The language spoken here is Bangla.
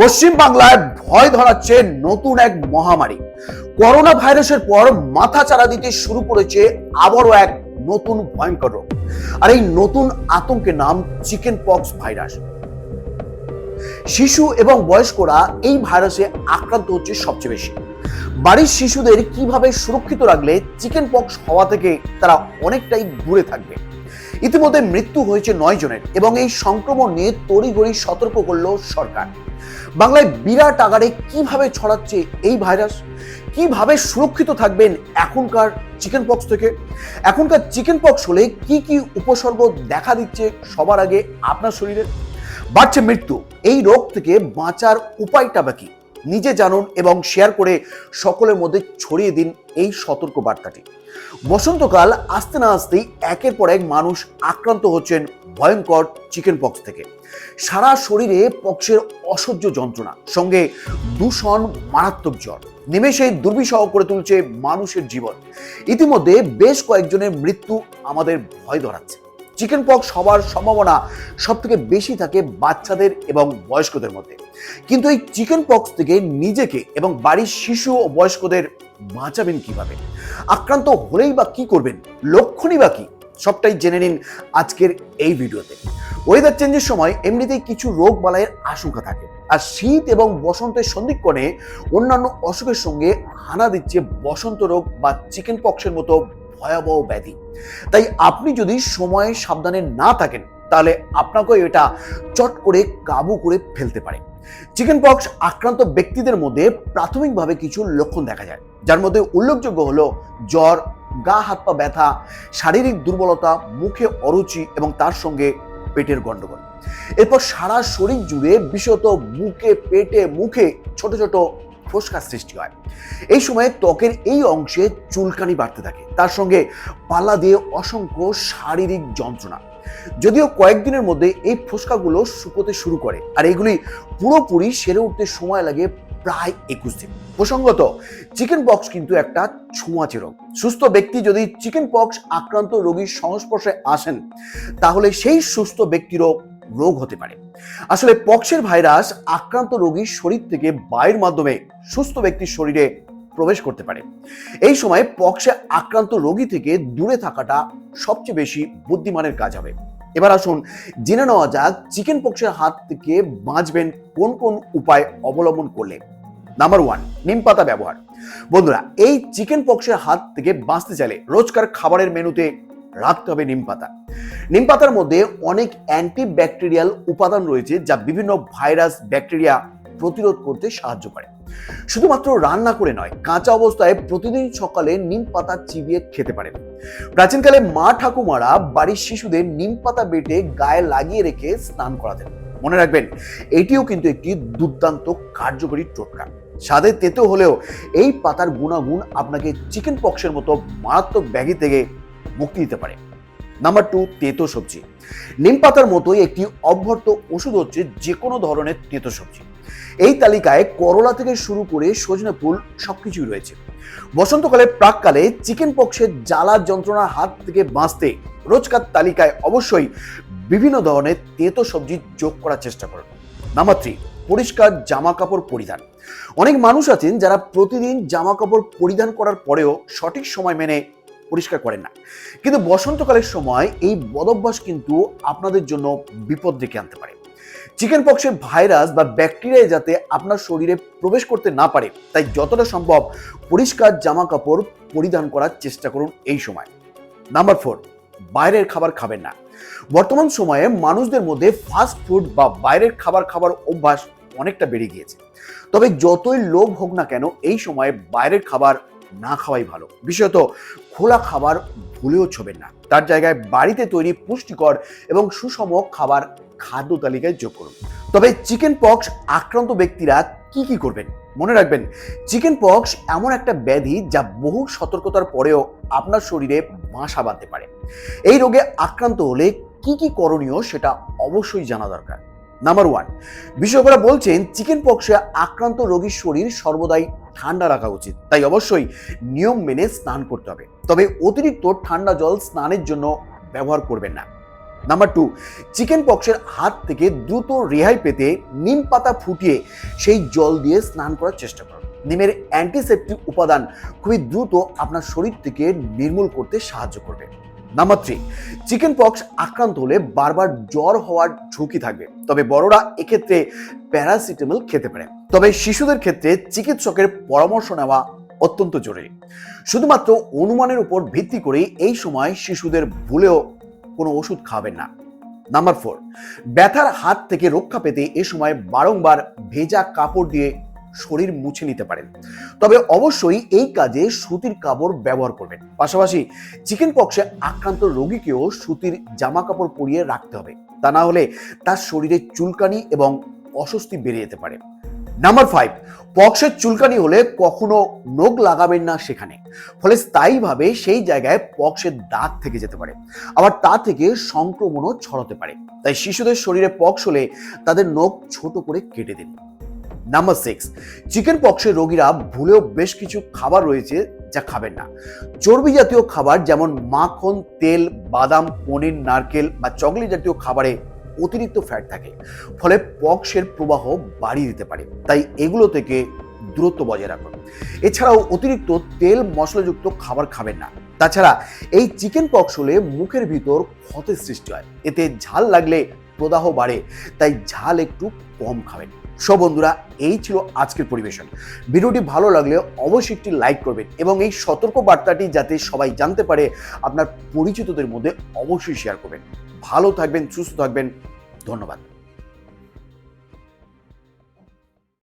পশ্চিম বাংলায় ভয় ধরাচ্ছে নতুন এক মহামারী। করোনা ভাইরাসের পর মাথা চারা দিতে শুরু করেছে আবারও এক নতুন ভয়ঙ্কর রোগ। আর এই নতুন আতঙ্কের নাম চিকেন পক্স ভাইরাস। শিশু এবং বয়স্করা এই ভাইরাসে আক্রান্ত হচ্ছে সবচেয়ে বেশি। বাড়ির শিশুদের কীভাবে সুরক্ষিত রাখলে চিকেন পক্স হওয়া থেকে তারা অনেকটাই দূরে থাকবে? ইতিমধ্যে মৃত্যু হয়েছে নয় জনের এবং এই সংক্রমণ নিয়ে তড়িঘড়ি সতর্ক করল সরকার। বাংলায় বিরাট আকারে কীভাবে ছড়াচ্ছে এই ভাইরাস? কীভাবে সুরক্ষিত থাকবেন এখনকার চিকেন পক্স থেকে? এখনকার চিকেন পক্স হলে কি কি উপসর্গ দেখা দিচ্ছে সবার আগে আপনার শরীরে? বাড়ছে মৃত্যু। এই রোগ থেকে বাঁচার উপায়টা বা কি? নিজে জানুন এবং শেয়ার করে সকলের মধ্যে ছড়িয়ে দিন এই সতর্ক বার্তাটি বসন্তকাল আসতে না আসতেই একের পর এক মানুষ আক্রান্ত হচ্ছেন ভয়ঙ্কর চিকেন পক্স থেকে। সারা শরীরে পক্সের অসহ্য যন্ত্রণা, সঙ্গে দূষণ, মারাত্মক জ্বর। নিমেষেই দুর্বিষহ করে তুলছে মানুষের জীবন। ইতিমধ্যে বেশ কয়েকজনের মৃত্যু আমাদের ভয় ধরাচ্ছে। চিকেন পক্স হওয়ার সম্ভাবনা সব থেকে বেশি থাকে বাচ্চাদের এবং বয়স্কদের মধ্যে। কিন্তু এই চিকেন পক্স থেকে নিজেকে এবং বাড়ির শিশু ও বয়স্কদের বাঁচাবেন কীভাবে? আক্রান্ত হলেই বা কি করবেন? লক্ষণই বা কি? সবটাই জেনে নিন আজকের এই ভিডিওতে। ওয়েদার চেঞ্জের সময় এমনিতেই কিছু রোগ বালাইয়ের আশঙ্কা থাকে। আর শীত এবং বসন্তের সন্ধিক্ষণে অন্যান্য অসুখের সঙ্গে হানা দিচ্ছে বসন্ত রোগ বা চিকেন পক্সের মতো ভয়াবহ ব্যাধি। তাই আপনি যদি সময়ে সাবধানে না থাকেন, তাহলে আপনাকেও এটা চট করে কাবু করে ফেলতে পারে। চিকেন পক্স আক্রান্ত ব্যক্তিদের মধ্যে প্রাথমিকভাবে কিছু লক্ষণ দেখা যায়। যার মধ্যে উল্লেখযোগ্য হলো জ্বর, গা, হাত, পা ব্যথা, শারীরিক দুর্বলতা, মুখে অরুচি এবং তার সঙ্গে পেটের গণ্ডগোল এরপর সারা শরীর জুড়ে বিশেষত বুকে পেটে, মুখে ছোট ছোট ফোসকার সৃষ্টি হয়। এই সময়ে ত্বকের এই অংশে চুলকানি বাড়তে থাকে। তার সঙ্গে পাল্লা দিয়ে অসংখ্য শারীরিক যন্ত্রণা। যদিও কয়েকদিনের মধ্যে এই ফোসকাগুলো শুকোতে শুরু করে আর এগুলি পুরোপুরি সেরে উঠতে সময় লাগে প্রায় একুশ দিন। প্রসঙ্গত, চিকেন পক্স কিন্তু একটা ছোঁয়াচে রোগ। সুস্থ ব্যক্তি যদি চিকেন পক্স আক্রান্ত রোগীর সংস্পর্শে আসেন, তাহলে সেই সুস্থ ব্যক্তিরও রোগ হতে পারে। আসলে পক্সের ভাইরাস আক্রান্ত রোগীর শরীর থেকে বায়ুর মাধ্যমে সুস্থ ব্যক্তির শরীরে প্রবেশ করতে পারে। এই সময় পক্সে আক্রান্ত রোগী থেকে দূরে থাকাটা সবচেয়ে বেশি বুদ্ধিমানের কাজ হবে। এবার আসুন, জেনে নেওয়া যাক চিকেন পক্সের হাত থেকে বাঁচবেন কোন কোন উপায় অবলম্বন করলে। নাম্বার ওয়ান, নিম পাতা ব্যবহার। বন্ধুরা, এই চিকেন পক্সের হাত থেকে বাঁচতে চাইলে রোজকার খাবারের মেনুতে রাখতে হবে নিম পাতা। নিম পাতার মধ্যে অনেক অ্যান্টিব্যাকটেরিয়াল উপাদান রয়েছে যা বিভিন্ন ভাইরাস ব্যাকটেরিয়া প্রতিরোধ করতে সাহায্য করে। শুধুমাত্র রান্না করে নয়, কাঁচা অবস্থায় প্রতিদিন সকালে নিম পাতা চিবিয়ে খেতে পারেন। প্রাচীনকালে মা ঠাকুমারা বাড়ির শিশুদের নিম পাতা বেটে গায়ে লাগিয়ে রেখে স্নান করাতেন। মনে রাখবেন, এটিও কিন্তু একটি দুর্দান্ত কার্যকরী টোটকা। স্বাদে তেতো হলেও এই পাতার গুণাগুণ আপনাকে চিকেন পক্সের মতো মারাত্মক ব্যাগি থেকে মুক্তি দিতে পারে। নাম্বার টু তেতো সবজি। নিম পাতার মতোই একটি অভ্যর্থ ওষুধ হচ্ছে যে কোনো ধরনের তেতো সবজি। এই তালিকায় করলা থেকে শুরু করে সজনে ফুল সবকিছুই রয়েছে। বসন্তকালে প্রাককালে চিকেন পক্সের জ্বালা যন্ত্রণার হাত থেকে বাঁচতে রোজকার তালিকায় অবশ্যই বিভিন্ন ধরনের তেতো সবজি যোগ করার চেষ্টা করুন। নাম্বার থ্রি পরিষ্কার জামা কাপড় পরিধান। অনেক মানুষ আছেন যারা প্রতিদিন জামা কাপড় পরিধান করার পরেও সঠিক সময় মেনে পরিষ্কার করেন না। কিন্তু বসন্তকালের সময় এই বদভ্যাস কিন্তু আপনাদের জন্য বিপদ ডেকে আনতে পারে। চিকেন পক্সের ভাইরাস বা ব্যাকটেরিয়া যাতে আপনার শরীরে প্রবেশ করতে না পারে, তাই যতটা সম্ভব পরিষ্কার জামা কাপড় পরিধান করার চেষ্টা করুন এই সময়। নাম্বার ফোর, বাইরের খাবার খাবেন না। বর্তমান সময়ে মানুষদের মধ্যে ফাস্ট ফুড বা বাইরের খাবার খাবার অভ্যাস অনেকটা বেড়ে গিয়েছে। তবে যতই লোভ হোক না কেন, এই সময়ে বাইরের খাবার না খাওয়াই ভালো। বিশেষত খোলা খাবার ভুলেও ছবেন না। তার জায়গায় বাড়িতে তৈরি পুষ্টিকর এবং সুষম খাবার খাদ্য তালিকায় যোগ করুন। তবে চিকেন পক্স আক্রান্ত ব্যক্তিরা কি কি করবেন? মনে রাখবেন, চিকেন পক্স এমন একটা ব্যাধি যা বহু সতর্কতার পরেও আপনার শরীরে বাসা বাঁধতে পারে। এই রোগে আক্রান্ত হলে কি কি করণীয় সেটা অবশ্যই জানা দরকার। নাম্বার ওয়ান, বিশেষজ্ঞরা বলছেন, চিকেন পক্সে আক্রান্ত রোগীর শরীর সর্বদাই ঠান্ডা রাখা উচিত। তাই অবশ্যই নিয়ম মেনে স্নান করতে হবে। তবে অতিরিক্ত ঠান্ডা জল স্নানের জন্য ব্যবহার করবেন না। নাম্বার টু, চিকেন পক্সের হাত থেকে দ্রুত রেহাই পেতে নিম পাতা ফুটিয়ে সেই জল দিয়ে স্নান করার চেষ্টা করুন। নিমের অ্যান্টিসেপটিক উপাদান খুবই দ্রুত আপনার শরীর থেকে নির্মূল করতে সাহায্য করবে। নাম্বার থ্রি চিকেন পক্স আক্রান্ত হলে বারবার জ্বর হওয়ার ঝুঁকি থাকবে। তবে বড়রা এক্ষেত্রে প্যারাসিটামল খেতে পারে। তবে শিশুদের ক্ষেত্রে চিকিৎসকের পরামর্শ নেওয়া অত্যন্ত জরুরি। শুধুমাত্র অনুমানের উপর ভিত্তি করে এই সময় শিশুদের ভুলেও কোনো ওষুধ খাবেন না। নাম্বার ফোর ব্যথার হাত থেকে রক্ষা পেতে এ সময় বারংবার ভেজা কাপড় দিয়ে শরীর মুছে নিতে পারেন। তবে অবশ্যই এই কাজে সুতির কাপড় ব্যবহার করবেন। পাশাপাশি চিকেন পক্সে আক্রান্ত রোগীকেও সুতির জামা কাপড় পরিয়ে রাখতে হবে। তা না হলে তার শরীরে চুলকানি এবং অস্বস্তি বেড়ে যেতে পারে। নাম্বার ফাইভ, পক্সের চুলকানি হলে কখনো নখ লাগাবেন না সেখানে। ফলে স্থায়ীভাবে সেই জায়গায় পক্সের দাগ থেকে যেতে পারে। আবার তা থেকে সংক্রমণও ছড়াতে পারে। তাই শিশুদের শরীরে পক্স হলে তাদের নখ ছোট করে কেটে দিন। নাম্বার সিক্স চিকেন পক্সের রোগীরা ভুলেও বেশ কিছু খাবার রয়েছে যা খাবেন না। চর্বি জাতীয় খাবার যেমন মাখন, তেল, বাদাম, পনির, নারকেল বা চকলেট জাতীয় খাবারে অতিরিক্ত ফ্যাট থাকে। ফলে পক্সের প্রবাহ বাড়িয়ে দিতে পারে। তাই এগুলো থেকে দূরত্ব বজায় রাখুন। এছাড়াও অতিরিক্ত তেল মশলাযুক্ত খাবার খাবেন না। তাছাড়া এই চিকেন পক্স হলে মুখের ভিতর ক্ষতের সৃষ্টি হয়। এতে ঝাল লাগলে প্রদাহ বাড়ে, তাই ঝাল একটু কম খাবেন। সব বন্ধুরা, এই ছিল আজকের পরিবেশন। ভিডিওটি ভালো লাগলে অবশ্যই একটি লাইক করবেন এবং এই সতর্ক বার্তাটি যাতে সবাই জানতে পারে, আপনার পরিচিতদের মধ্যে অবশ্যই শেয়ার করবেন। ভালো থাকবেন, সুস্থ থাকবেন। ধন্যবাদ।